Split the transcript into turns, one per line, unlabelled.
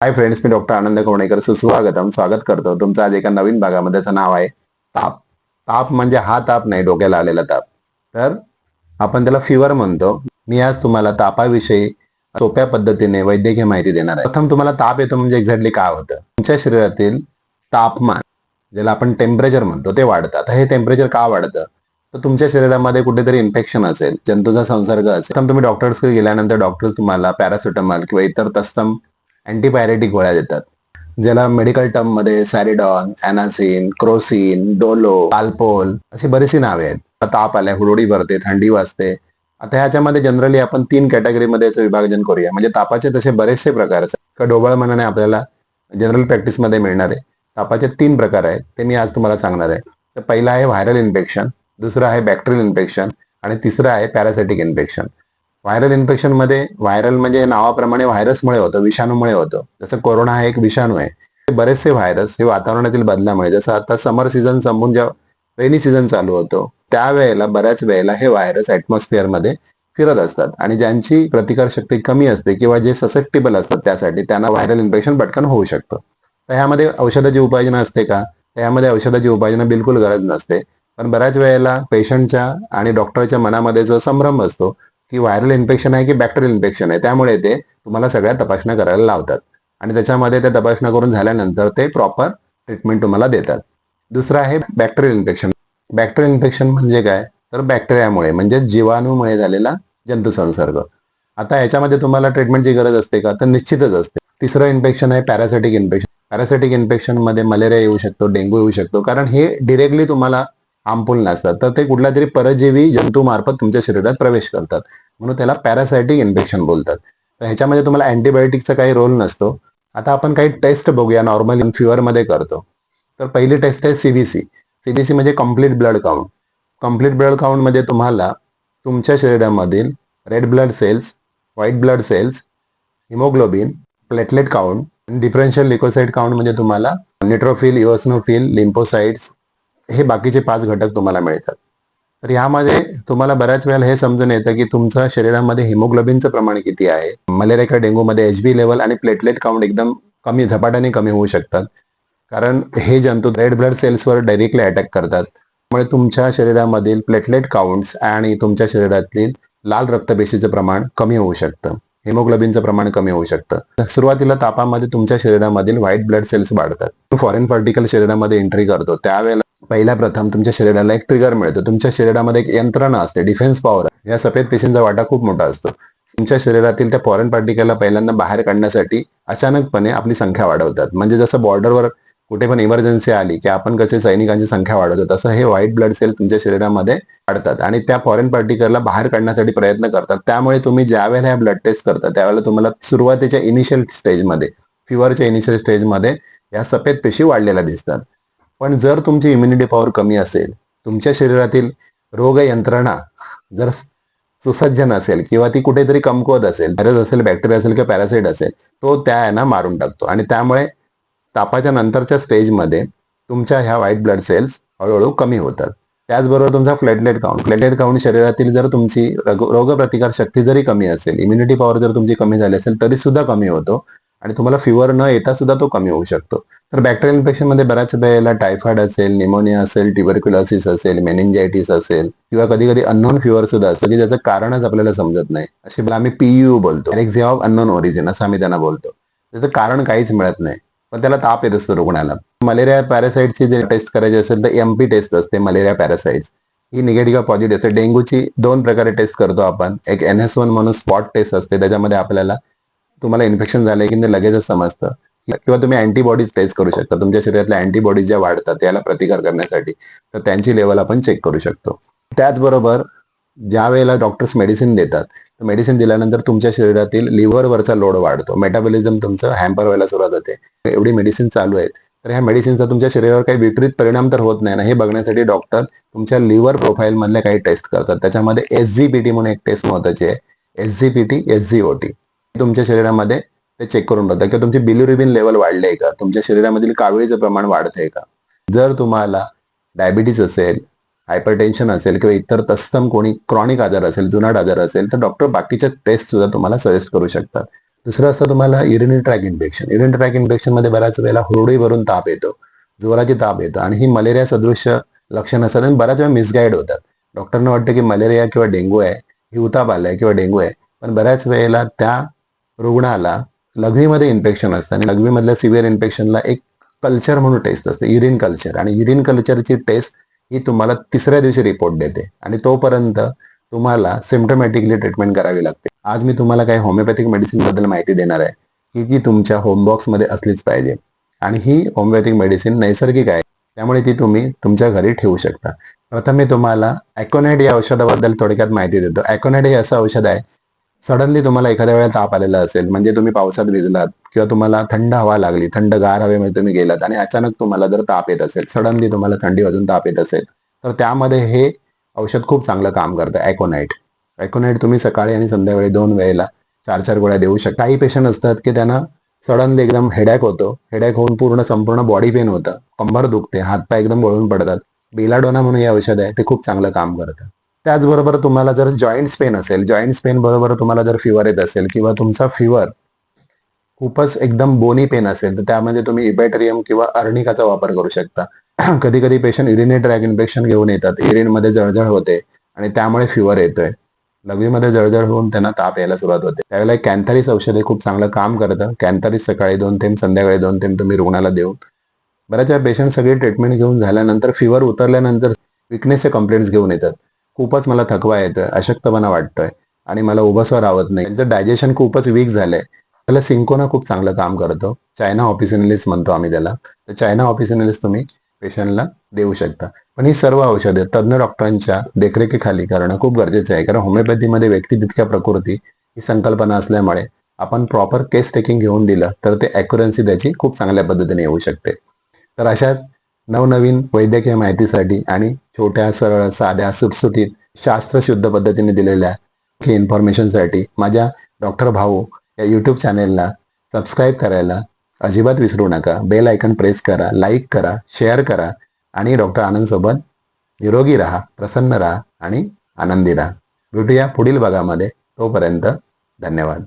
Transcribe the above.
Hi friends मी doctor आनंद कोणेकर सुस्वागतम. स्वागत करतो. तुमचं आज एका नवीन भागामध्ये. त्याचं नाव आहे ताप. ताप म्हणजे हा ताप नाही डोक्याला आलेला ताप. तर आपण त्याला फिवर म्हणतो. मी आज तुम्हाला तापाविषयी सोप्या पद्धतीने वैद्यकीय माहिती देणार आहे. प्रथम तुम्हाला ताप येतो म्हणजे एक्झॅक्टली काय होतं? तुमच्या शरीरातील तापमान ज्याला आपण टेम्परेचर म्हणतो ते वाढतं. आता हे टेम्परेचर का वाढतं? तर तुमच्या शरीरामध्ये कुठेतरी इन्फेक्शन असेल जंतूचा संसर्ग असेल. तुम्ही डॉक्टर्सकडे गेल्यानंतर डॉक्टर तुम्हाला पॅरासिटामॉल किंवा इतर तस्तम अँटीबायोटिक गोळ्या देतात ज्याला मेडिकल टर्ममध्ये सॅरिडॉन अॅनासिन क्रोसिन डोलो आल्पोल अशी बरीचशी नावे आहेत. ताप आल्या हुडोडी भरते थंडी वाजते. आता ह्याच्यामध्ये जनरली आपण तीन कॅटेगरीमध्ये याचं विभाजन करूया. म्हणजे तापाचे तसे बरेचसे प्रकार आहेत. ढोबळ डोबळ मनाने आपल्याला जनरल प्रॅक्टिसमध्ये मिळणार आहे. तापाचे तीन प्रकार आहेत ते मी आज तुम्हाला सांगणार आहे. तर पहिला आहे व्हायरल इन्फेक्शन दुसरं आहे बॅक्टेरियल इन्फेक्शन आणि तिसरं आहे पॅरासिटिक इन्फेक्शन व्हायरल इन्फेक्शनमध्ये व्हायरल म्हणजे नावाप्रमाणे व्हायरसमुळे होतं विषाणूमुळे होतं. जसं कोरोना हा एक विषाणू आहे. बरेचसे व्हायरस हे वातावरणातील बदलामुळे जसं आता समर सीझन संपून जेव्हा रेनी सीझन चालू होतो त्यावेळेला बऱ्याच वेळेला हे व्हायरसमध्ये फिरत असतात. आणि ज्यांची प्रतिकारशक्ती कमी असते किंवा जे ससेप्टेबल असतात त्यासाठी त्यांना व्हायरल इन्फेक्शन पटकन होऊ शकतं. तर ह्यामध्ये औषधाची उपाययोजना असते का? तर ह्यामध्ये औषधाची उपाययोजना बिलकुल गरज नसते. पण बऱ्याच वेळेला पेशंटच्या आणि डॉक्टरच्या मनामध्ये जो संभ्रम असतो की व्हायरल इन्फेक्शन आहे की बॅक्टेरियल इन्फेक्शन आहे त्यामुळे ते तुम्हाला सगळ्या तपासण्या करायला लावतात. आणि त्याच्यामध्ये त्या तपासण्या करून झाल्यानंतर ते प्रॉपर ट्रीटमेंट तुम्हाला देतात. दुसरं आहे बॅक्टेरियल इन्फेक्शन बॅक्टेरियल इन्फेक्शन म्हणजे काय? तर बॅक्टेरियामुळे म्हणजे जीवाणूमुळे झालेला जंतुसंसर्ग आता याच्यामध्ये तुम्हाला ट्रीटमेंटची गरज असते का? तर निश्चितच असते. तिसरं इन्फेक्शन आहे पॅरासिटिक इन्फेक्शन पॅरासिटिक इन्फेक्शनमध्ये मलेरिया येऊ शकतो डेंग्यू येऊ शकतो. कारण हे डिरेक्टली तुम्हाला हार्मफुल नसतात. तर ते कुठल्या तरी परजीवी जंतूमार्फत तुमच्या शरीरात प्रवेश करतात. म्हणून त्याला पॅरासायटिक इन्फेक्शन बोलतात. तर ह्याच्यामध्ये तुम्हाला अँटीबायोटिकचा काही रोल नसतो. आता आपण काही टेस्ट बघूया. नॉर्मल फिवरमध्ये करतो. तर पहिली टेस्ट आहे सीबीसी सीबीसी म्हणजे complete blood count complete blood काउंटमध्ये तुम्हाला तुमच्या शरीरामधील red blood cells white blood cells haemoglobin platelet count differential leucocyte count म्हणजे तुम्हाला निट्रोफिल इओसनोफिल लिम्पोसाइड्स हे बाकीचे पाच घटक तुम्हाला मिळतात. तर यामध्ये तुम्हाला बऱ्याच वेळेला हे समजून येतं की तुमच्या शरीरामध्ये हिमोग्लोबिनचं प्रमाण किती आहे. मलेरिया किंवा डेंग्यूमध्ये एच बी लेवल आणि प्लेटलेट काउंट एकदम कमी झपाट्याने कमी होऊ शकतात. कारण हे जंतू रेड ब्लड सेल्सवर डायरेक्टली अटॅक करतात. त्यामुळे तुमच्या शरीरामधील प्लेटलेट काउंट्स आणि तुमच्या शरीरातील लाल रक्तपेशीचं प्रमाण कमी होऊ शकतं. हिमोग्लोबिनचं प्रमाण कमी होऊ शकतं. सुरुवातीला तापामध्ये तुमच्या शरीरामधील व्हाईट ब्लड सेल्स वाढतात. फॉरेन पार्टिकल शरीरामध्ये एंट्री करतो. त्यावेळेला पहिल्या प्रथम तुमच्या शरीराला एक ट्रिगर मिळतो. तुमच्या शरीरामध्ये एक यंत्रणा असते डिफेन्स पॉवर या सफेद पेशींचा वाटा खूप मोठा असतो. तुमच्या शरीरातील त्या फॉरेन पार्टिकलला पहिल्यांदा बाहेर काढण्यासाठी अचानकपणे आपली संख्या वाढवतात. म्हणजे जसं बॉर्डरवर कुठे पण इमर्जन्सी आली की आपण कसे सैनिकांची संख्या वाढवतो तसं हे व्हाईट ब्लड सेल तुमच्या शरीरामध्ये वाढतात आणि त्या फॉरेन पार्टिकलला बाहेर काढण्यासाठी प्रयत्न करतात. त्यामुळे तुम्ही ज्यावेळेला ह्या ब्लड टेस्ट करता त्यावेळेला तुम्हाला सुरुवातीच्या इनिशियल स्टेजमध्ये फिवरच्या इनिशियल स्टेजमध्ये या सफेद पेशी वाढलेल्या दिसतात. पण जर तुमची इम्युनिटी पॉवर कमी असेल तुमच्या शरीरातील रोग यंत्रणा जर सुसज्ज नसेल किंवा ती कुठेतरी कमकुवत असेल व्हायरस असेल बॅक्टेरिया असेल किंवा पॅरासाईट असेल तो त्या यांना मारून टाकतो. आणि त्यामुळे तापाच्या नंतरच्या स्टेजमध्ये तुमच्या ह्या व्हाईट ब्लड सेल्स हळूहळू कमी होतात. त्याचबरोबर तुमचा फ्लेटलेट काउंट फ्लेटलेट काउंट शरीरातील जर तुमची रोगप्रतिकार शक्ती जरी कमी असेल इम्युनिटी पॉवर जर तुमची कमी झाली असेल तरी सुद्धा कमी होतो. आणि तुम्हाला फिवर न येता सुद्धा तो कमी होऊ शकतो. तर बॅक्टेरियल इन्फेक्शनमध्ये बऱ्याच वेळेला टायफॉइड असेल निमोनिया असेल ट्युबरक्युलॉसिस असेल मेनिंजायटिस असेल किंवा कधी कधी अननोन फिवर सुद्धा असतो की ज्याचं कारणच आपल्याला समजत नाही. असे आम्ही पीयू बोलतो. एक्झिया ऑफ अननोन ओरिजिन असं आम्ही त्यांना बोलतो. त्याचं कारण काहीच मिळत नाही. पण त्याला ताप येत असतो रुग्णाला. मलेरिया पॅरासाईटची जे टेस्ट करायची असेल तर एमपी टेस्ट असते मलेरिया पॅरासाईट्स ही निगेटिव्ह पॉझिटिव्ह असते. डेंग्यूची दोन प्रकारे टेस्ट करतो आपण. एक एन एस वन म्हणून स्पॉट टेस्ट असते. त्याच्यामध्ये आपल्याला तुम्हाला इन्फेक्शन झालंय की ते लगेचच समजतं. किंवा तुम्ही अँटीबॉडीज टेस्ट करू शकता. तुमच्या शरीरातल्या अँटीबॉडीज ज्या वाढतात याला प्रतिकार करण्यासाठी तर त्यांची लेवल आपण चेक करू शकतो. त्याचबरोबर ज्या वेळेला डॉक्टर्स मेडिसिन देतात तर मेडिसिन दिल्यानंतर तुमच्या शरीरातील लिव्हरवरचा लोड वाढतो. मेटाबॉलिझम तुमचं हॅम्पर व्हायला सुरुवात होते. एवढी मेडिसिन चालू आहेत. तर ह्या मेडिसिनचा तुमच्या शरीरावर काही विपरीत परिणाम तर होत नाही ना? हे बघण्यासाठी डॉक्टर तुमच्या लिव्हर प्रोफाईलमधल्या काही टेस्ट करतात. त्याच्यामध्ये एस जी पी टी म्हणून एक टेस्ट महत्वाची आहे. S G P T S G O T तुमच्या शरीरामध्ये ते चेक करून बघतात किंवा तुमची बिलिरुबिन लेवल वाढले का? तुमच्या शरीरामधील कावळीचं प्रमाण वाढतंय का? जर तुम्हाला डायबिटीस असेल हायपरटेन्शन असेल किंवा इतर तत्सम कोणी क्रॉनिक आजार असेल जुनाट आजार असेल तर डॉक्टर बाकीच्या टेस्ट सुद्धा तुम्हाला सजेस्ट करू शकतात. दुसरं असतं तुम्हाला urinary tract infection urine tract इन्फेक्शनमध्ये बऱ्याच वेळेला हुरडी भरून ताप येतो. जोराची ताप येतो. आणि ही मलेरिया सदृश लक्षण असतात आणि बऱ्याच वेळा मिसगाईड होतात. डॉक्टरना वाटतं की मलेरिया किंवा डेंग्यू आहे ही उताप आलाय किंवा डेंग्यू आहे. पण बऱ्याच वेळेला त्या रुग्णाला लघवीमध्ये इन्फेक्शन असतं आणि लघवीमधल्या सिव्हिअर इन्फेक्शनला एक कल्चर म्हणून टेस्ट असते युरिन कल्चर आणि युरिन कल्चरची टेस्ट ही तुम्हाला तिसऱ्या दिवशी रिपोर्ट देते. आणि तोपर्यंत तुम्हाला सिम्टमॅटिकली ट्रीटमेंट करावी लागते. आज मी तुम्हाला काही होमिओपॅथिक मेडिसिनबद्दल माहिती देणार आहे की जी तुमच्या होमबॉक्समध्ये असलीच पाहिजे. आणि ही होमिओपॅथिक मेडिसिन नैसर्गिक आहे त्यामुळे ती तुम्ही तुमच्या घरी ठेवू शकता. प्रथम मी तुम्हाला ॲकोनाईड या औषधाबद्दल थोडक्यात माहिती देतो. ॲकोनाईड हे असं औषध आहे सडनली तुम्हाला एखाद्या वेळा ताप आलेला असेल म्हणजे तुम्ही पावसात भिजलात किंवा तुम्हाला थंड हवा लागली थंड गार हवेमध्ये तुम्ही गेलात आणि अचानक तुम्हाला जर ताप येत असेल सडनली तुम्हाला थंडी वाजून ताप येत असेल तर त्यामध्ये हे औषध खूप चांगलं काम करतं ॲकोनाईट ॲकोनाईट तुम्ही सकाळी आणि संध्याकाळी दोन वेळेला चार चार गोळ्या देऊ शकता. काही पेशंट असतात की त्यांना सडनली एकदम हेडॅक होतो हेडॅक होऊन पूर्ण संपूर्ण बॉडी पेन होतं कंबर दुखते हातपाय एकदम वळून पडतात. बेलाडोना म्हणून हे औषध आहे ते खूप चांगलं काम करतं. त्याचबरोबर तुम्हाला जर जॉईंट्स पेन असेल जॉईंट्स पेन बरोबर तुम्हाला जर फिवर येत असेल किंवा तुमचा फिवर खूपच एकदम बोनी पेन असेल तर त्यामध्ये तुम्ही इबॅटरियम किंवा अर्णिकाचा वापर करू शकता. कधी कधी पेशंट युरिनेट ट्रॅक इन्फेक्शन घेऊन येतात. युरिनमध्ये जळजळ होते आणि त्यामुळे फिवर येतोय. लघवीमध्ये जळजळ होऊन त्यांना ताप यायला सुरुवात होते. त्यावेळेला कॅन्थरिस औषध हे खूप चांगलं काम करतं. कॅन्थरिस सकाळी दोन थेंब संध्याकाळी दोन थेंब तुम्ही रुग्णाला देऊ बऱ्याच वेळा पेशंट सगळी ट्रीटमेंट घेऊन झाल्यानंतर फिवर उतरल्यानंतर विकनेसचे कंप्लेंट्स घेऊन येतात. खूपच मला थकवा येतोय अशक्तपणा वाटतोय आणि मला उभंसं राहत नाही. त्यांचं डायजेशन खूपच वीक झालंय. त्याला सिंकोना खूप चांगलं काम करतो. चायना ऑफिसिनलिस्ट म्हणतो आम्ही त्याला. तर चायना ऑफिसिनलिस्ट तुम्ही पेशंटला देऊ शकता. पण ही सर्व औषधे तज्ज्ञ डॉक्टरांच्या देखरेखीखाली करणं खूप गरजेचं आहे. कारण होमिओपॅथीमध्ये व्यक्ती तितक्या प्रकृती ही संकल्पना असल्यामुळे आपण प्रॉपर केस टेकिंग घेऊन दिलं तर ते ॲक्युरन्सी त्याची खूप चांगल्या पद्धतीने येऊ शकते. तर अशा नवनवीन वैद्यकीय माहितीसाठी आणि छोट्या सरळ साध्या सुटसुटीत शास्त्रशुद्ध पद्धतीने दिलेल्या इन्फॉर्मेशनसाठी माझ्या डॉक्टर भाऊ या यूट्यूब चॅनेलला सबस्क्राईब करायला अजिबात विसरू नका. बेल आयकन प्रेस करा लाईक करा शेअर करा आणि डॉक्टर आनंदसोबत निरोगी राहा प्रसन्न राहा आणि आनंदी राहा. भेटूया पुढील भागामध्ये. तोपर्यंत धन्यवाद.